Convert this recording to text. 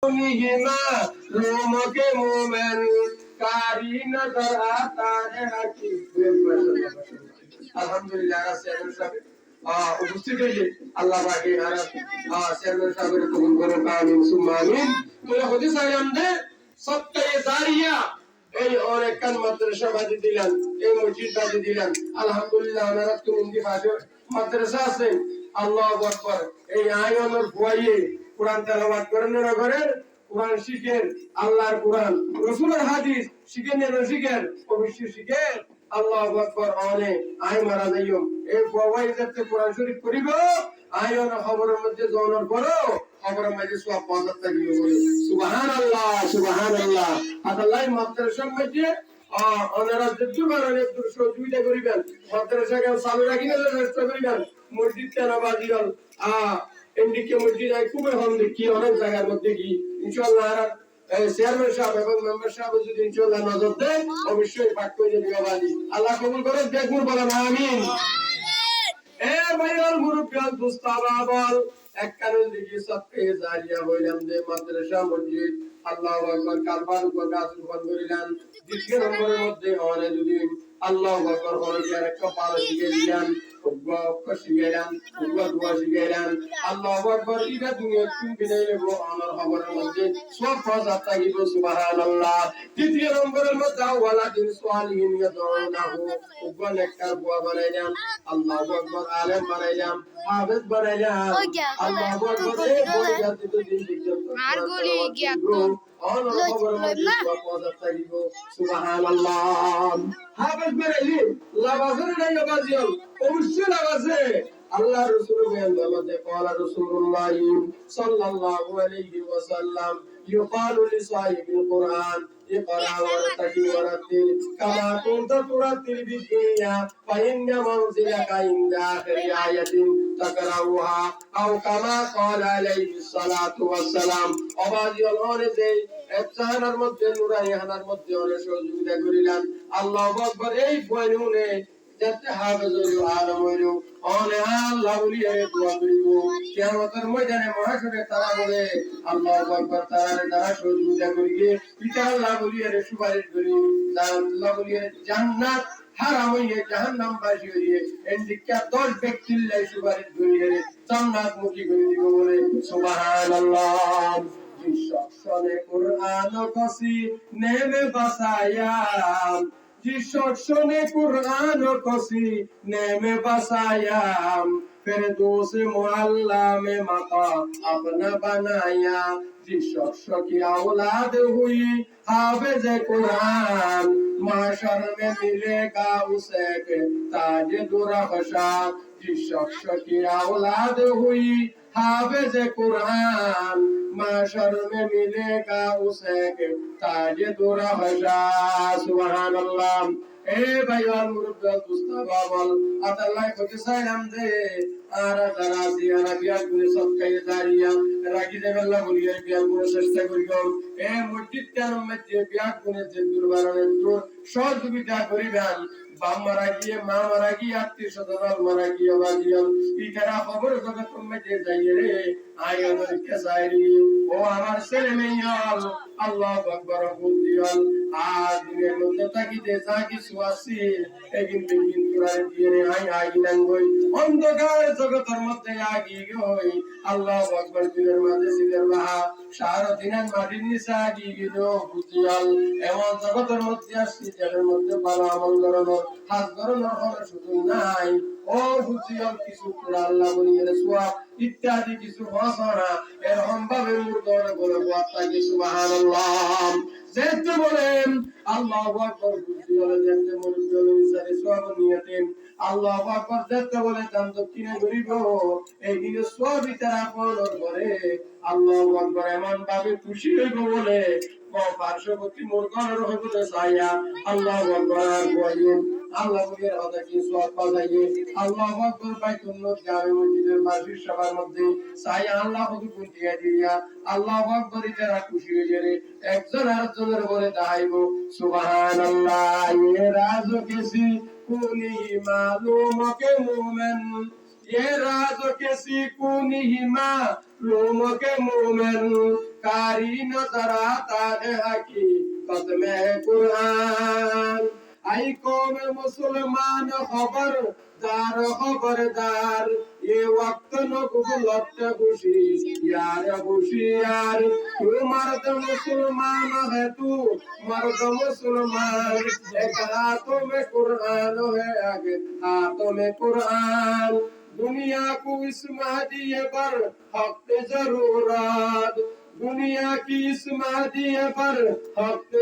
कौनिहिमा रोम के मोमेन कारी नजर आता है हकीम আলহামদুলিল্লাহ চেয়ারম্যান সাহেব আহ, উপস্থিত হয়েছে আল্লাহ পাকে আর চেয়ারম্যান সাহেবের কবুল করো আমিন সুম্মা আমিন তো হতে চাইলাম যে সত্তায়ে জারিয়া এই অনেক কান মাদ্রাসা বাদি দিলেন এই মসজিদ বাদি দিলেন আলহামদুলিল্লাহ ওনারা তুমি পাশে মাদ্রাসা আছে আল্লাহ আকবার এই আয়নের ফুয়াইয়ে কোরআন তেলাওয়াত করেন না করেন কোরআন শিখেন, আল্লাহর কোরআন। রসুলের হাদিস শিখেন না শিখেন অবশ্যই শিখেন। আল্লাহ আকবার অনে আই মারা এই ফুয়াই যাতে কোরআন শরীফ করিব আয়ন খবরের মধ্যে জনের করো খবরের মধ্যে সব বলে, সুবহানাল্লাহ সুবহানাল্লাহ। আল্লাহ মাদ্রাসার মধ্যে করিবেন। মসজিদ কেন বাজিল আহ এমডিকে মসজিদ আই খুবই হন দেখি অনেক জায়গার মধ্যে কি ইনশাআল্লাহ চেয়ারম্যান সাহেব এবং মেম্বার সাহেব যদি ইনশাআল্লাহ নজর দেয় অবশ্যই পাক করে আল্লাহ কবুল করে দেখুন বলেন আমিন। এ ভাইয়াল মুরব্বিয়াল দুস্তাবা বল এক কারণ দিকে সবকে জারিয়া হইলাম যে মাদ্রাসা মসজিদ। আল্লাহু আকবার কালবার উপর গাছ রোপণ করিলাম। দ্বিতীয় নম্বরের মধ্যে অনেক যদি আল্লাহু আকবার দিলাম। উগ্র অক্ষর শিখাইলাম উগ্র দোয়া শিখাইলাম আল্লাহু আকবার এটা দুনিয়া তুমি বিদায় নেব আমার খবরের মধ্যে সব ফজাত থাকিব সুবহানাল্লাহ। তৃতীয় নম্বরের মধ্যে ওয়ালা দিন সোয়ালিহিন ইয়াদউনাহু। উগ্র নেককার বুয়া বানাইলাম আল্লাহু আকবার আলেম বানাইলাম হাফেজ বানাইলাম। আল্লাহু আকবার এই। বলে যাতে দিন দিন আর গলি গিয়া তো। লাভ লই- খবরের লই মধ্যে না। সব ফজাত থাকিব সুবহানাল্লাহ হাফেজ বানাইলি লাবাজের নাই লাবাজিয়াল অবশ্যই লাবাজে আল্লাহ রসুল বলেন মধ্যে قال رسول الله صلى الله عليه وسلم يقال لصاحب القرآن اقرأ وارتقي ورتل كما كنت ترتل في الدنيا فإن منزلك عند آخر آية تقرأها أو كما قال عليه الصلاة والسلام অবাজি অলনে যে এফসাহানার মধ্যে নুরাইহানার মধ্যে অনেক সহযোগিতা করিলাম আল্লাহ আকবার এই বয়নুনে যাতে হাফেজ হইল আলম হইল। অনে আল্লাহ বলিয়ে দোয়া করিব। কিয়ামতের ময়দানে মহাসরে তারা বলে, আল্লাহ আকবার তারারে দ্বারা সহযোগিতা করিবে। পিতা আল্লাহ বলিয়ে সুপারিশ করি। আল্লাহ বলিয়ে জান্নাত হারাম হইয়ে জাহান্নাম বাসী হইয়ে এন্ডিকা দশ ব্যক্তির লাই সুপারিশ করিয়ে জান্নাত মুখী করে দিব বলে। সুবহানাল্লাহ। শনে কুরআন কসি নেমে বাসায়াম। Ti shok shone Kur'an o kosi neme basayam. Ferdous মোয়াল্লামে মাতা আপনা বানায়া যেসব সখী আওলাদ হুই হাফেজ কোরআন মাশর মে মিলেগা উসে কে তাজ যেসব সখী আওলাদ হুই হাফেজ কোরআন মাশর মে মিলেগা উসে কে তাজ সুবহানাল্লাহ এ ভাই আর মুরব্বী দেবে আল্লাহ বলিয়া সহযোগিতা করিবেন। বাপ মারা গিয়ে, মা মারা গিয়ে, আত্মীয় স্বজন মারা গিয়ে বাজিয়াল ইতারা খবর জগৎ মধ্যে যাই রে আই আমার কে ও আমার ছেলে মেয়াল আল্লাহ আকবার বুদ্ধিয়াল আর রে আই নাঙ্গই অন্ধকার জগতের মধ্যে আগি গই। আল্লাহ আকবার দিলের মাঝে সিদের বাহা। সারা দিনের মাটির নিচে বুঝিয়াল এমন জগতের মধ্যে আসছি মধ্যে ভালো আমল করানো হাত করানোর কোনো সুযোগ নাই। ও বুঝিয়াল কিছু আল্লাহ বলিয়ে সোয়াব ইত্যাদি কিছু হসনা এরকম ভাবে বলে বার্তা কি সুবহানাল্লাহ। যেতে বলেন, আল্লাহ আকবার বুঝি বলে যেতে মুরব্বি বিচারে নিয়তেন আল্লাহ আকবার বলে এই দিনে আল্লাহ আকবার এমন ভাবে খুশি হইব বলে পার্শ্ববর্তী মূর্খর হইতে চাইয়া আল্লাহ আল্লাহ কি সোয়াব আল্লাহ পাই গ্রামে মসজিদের মধ্যে আল্লাহ কুটিয়া দিয়া আল্লাহ যারা খুশি হয়ে একজন আরেকজনের বলে দাইব আল্লাহ রাজ কেসি মালুমকে মুমেন। राज किसी को नहीं मालूम के मोमेन कारी नजर आता है हकीकत में कुरान आई कौम मुसलमान खबर दार खबरदार ये वक्त न गुलत खुशी यार खुशी यार तू मर्द मुसलमान है तू मर्द मुसलमान एक हाथों में कुरान है आगे हाथों में कुरान दुनिया को इस महदिये पर हक ज़रूरत दुनिया की इस महदिये पर हक